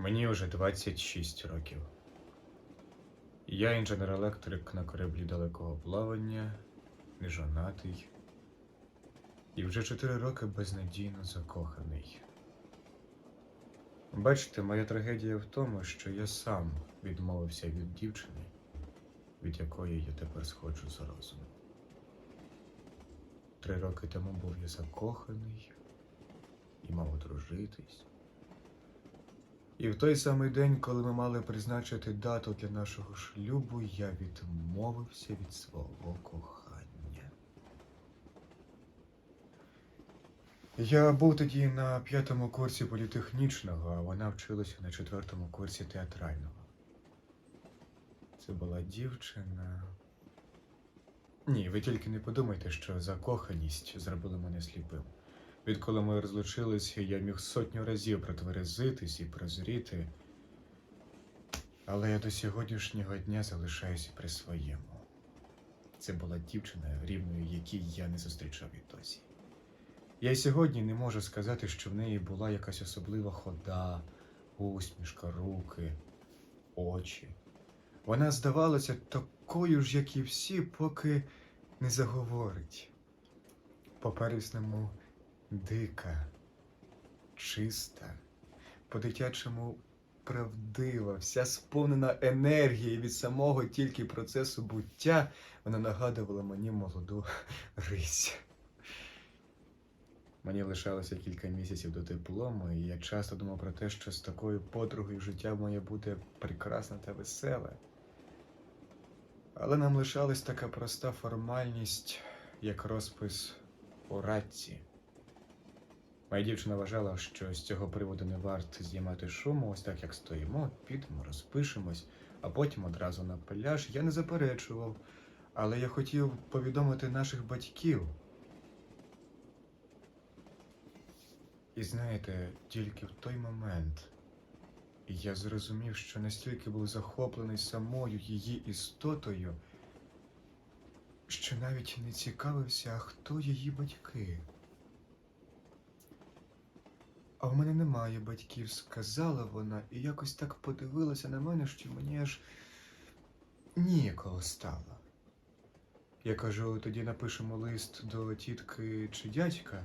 Мені вже 26 років. Я інженер-електрик на кораблі далекого плавання, нежонатий. І вже 4 роки безнадійно закоханий. Бачите, моя трагедія в тому, що я сам відмовився від дівчини, від якої я тепер сходжу з розуму. Три роки тому був я закоханий і мав одружитись. І в той самий день, коли ми мали призначити дату для нашого шлюбу, я відмовився від свого кохання. Я був тоді на п'ятому курсі політехнічного, а вона вчилася на четвертому курсі театрального. Це була дівчина. Ні, ви тільки не подумайте, що закоханість зробила мене сліпим. Відколи ми розлучилися, я міг сотню разів протверезитись і прозріти, але я до сьогоднішнього дня залишаюся при своєму. Це була дівчина, рівною якій я не зустрічав і досі. Я й сьогодні не можу сказати, що в неї була якась особлива хода, усмішка, руки, очі. Вона здавалася такою ж, як і всі, поки не заговорить. По первісному дика, чиста, по-дитячому правдива, вся сповнена енергії від самого тільки процесу буття, вона нагадувала мені молоду рись. Мені лишалося кілька місяців до диплому, і я часто думав про те, що з такою подругою життя моє буде прекрасне та веселе. Але нам лишалась така проста формальність, як розпис у радці. Моя дівчина вважала, що з цього приводу не варто знімати шуму, ось так як стоїмо, підемо, розпишемось, а потім одразу на пляж. Я не заперечував, але я хотів повідомити наших батьків. І знаєте, тільки в той момент я зрозумів, що настільки був захоплений самою її істотою, що навіть не цікавився, хто її батьки. А в мене немає батьків, сказала вона, і якось так подивилася на мене, що мені аж ніяково стало. Я кажу, тоді напишемо лист до тітки чи дядька,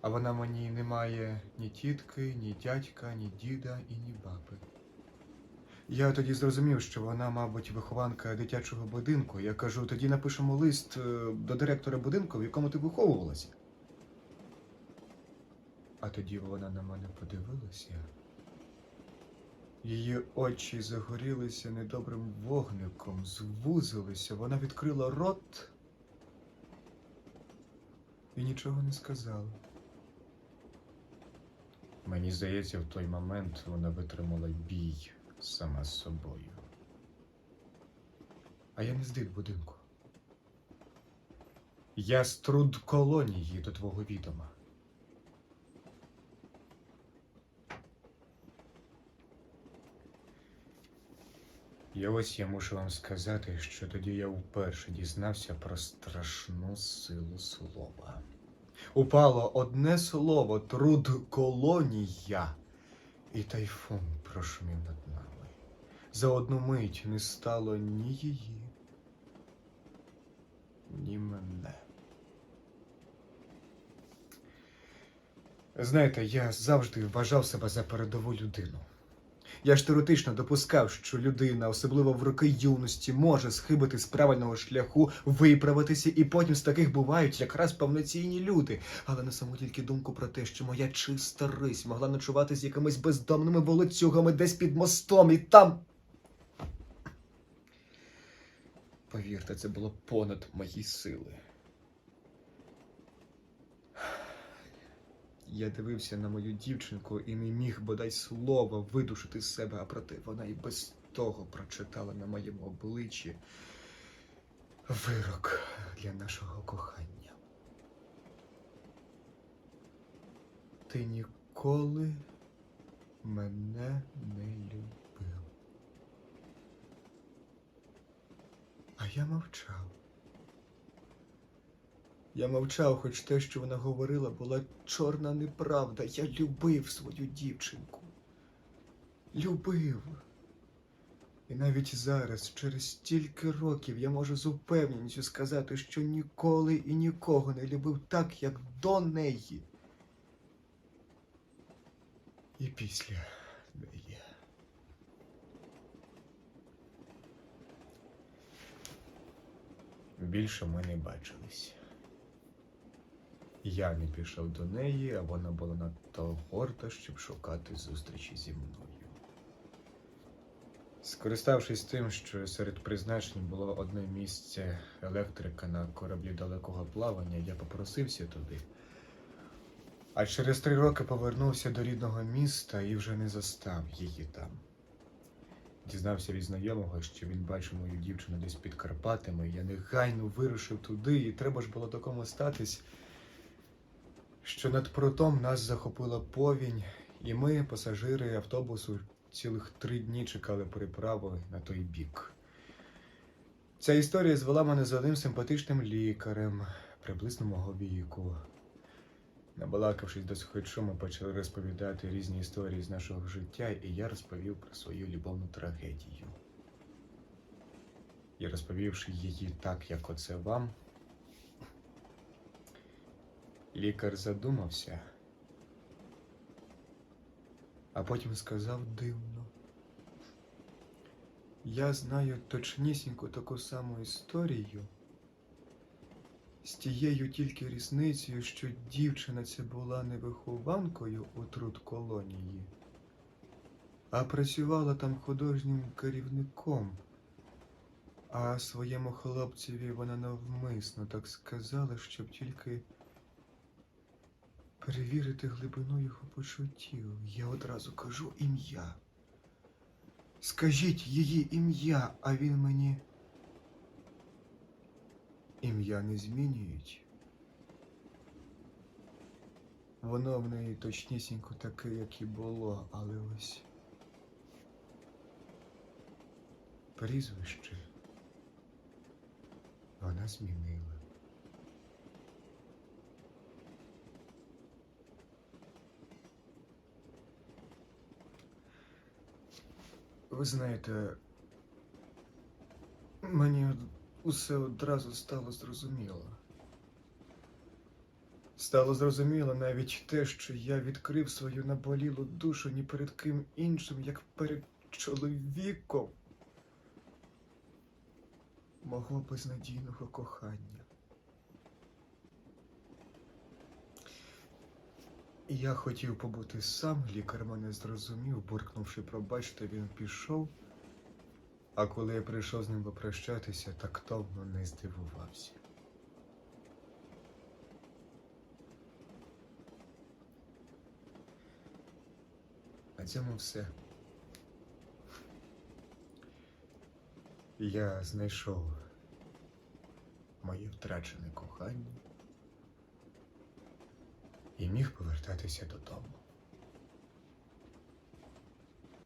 а вона мені не має ні тітки, ні дядька, ні діда і ні баби. Я тоді зрозумів, що вона, мабуть, вихованка дитячого будинку. Я кажу, тоді напишемо лист е, до директора будинку, в якому ти виховувалася. А тоді вона на мене подивилася. Її очі загорілися недобрим вогником, звузилися, вона відкрила рот і нічого не сказала. Мені здається, в той момент вона витримала бій сама з собою. А я не з будинку. Я з труд колонії до твого відома. І ось я мушу вам сказати, що тоді я вперше дізнався про страшну силу слова. Упало одне слово труд колонія, і тайфун прошумів над нами. За одну мить не стало ні її, ні мене. Знаєте, я завжди вважав себе за передову людину. Я ж теоретично допускав, що людина, особливо в роки юності, може схибити з правильного шляху, виправитися, і потім з таких бувають якраз повноцінні люди. Але на саму тільки думку про те, що моя чиста рись могла ночувати з якимись бездомними волоцюгами десь під мостом, і там. Повірте, це було понад мої сили. Я дивився на мою дівчинку і не міг бодай слова видушити з себе, а проте вона і без того прочитала на моєму обличчі вирок для нашого кохання. Ти ніколи мене не любив. А я мовчав. Я мовчав, хоч те, що вона говорила, була чорна неправда. Я любив свою дівчинку. любив. І навіть зараз, через стільки років, я можу з упевненістю сказати, що ніколи і нікого не любив так, як до неї. І після неї. Більше ми не бачились. Я не пішов до неї, а вона була надто горда, щоб шукати зустрічі зі мною. Скориставшись тим, що серед призначень було одне місце електрика на кораблі далекого плавання, я попросився туди. А через три роки повернувся до рідного міста і вже не застав її там. Дізнався від знайомого, що він бачив мою дівчину десь під Карпатами. Я негайно вирушив туди, і треба ж було такому статись, що над прутом нас захопила повінь, і ми, пасажири автобусу, цілих три дні чекали переправи на той бік. Ця історія звела мене з одним симпатичним лікарем, приблизно мого віку. Набалакавшись до схочу, ми почали розповідати різні історії з нашого життя, і я розповів про свою любовну трагедію. І розповівши її так, як оце вам, лікар задумався, а потім сказав дивно. Я знаю точнісінько таку саму історію. З тією тільки різницею, що дівчина ця була не вихованкою у труд колонії, а працювала там художнім керівником. А своєму хлопцеві вона навмисно так сказала, щоб тільки перевірити глибину його почуттів. Я одразу кажу ім'я. Скажіть її ім'я, а він мені. Ім'я не змінюють. Воно в неї точнісінько таке, як і було, але ось прізвище вона змінила. Ви знаєте, мені усе одразу стало зрозуміло. Стало зрозуміло навіть те, що я відкрив свою наболілу душу ні перед ким іншим, як перед чоловіком мого безнадійного кохання. Я хотів побути сам, лікар мене зрозумів, буркнувши пробачте, він пішов. А коли я прийшов з ним попрощатися, тактовно не здивувався. На цьому все. Я знайшов моє втрачене кохання і міг повертатися додому.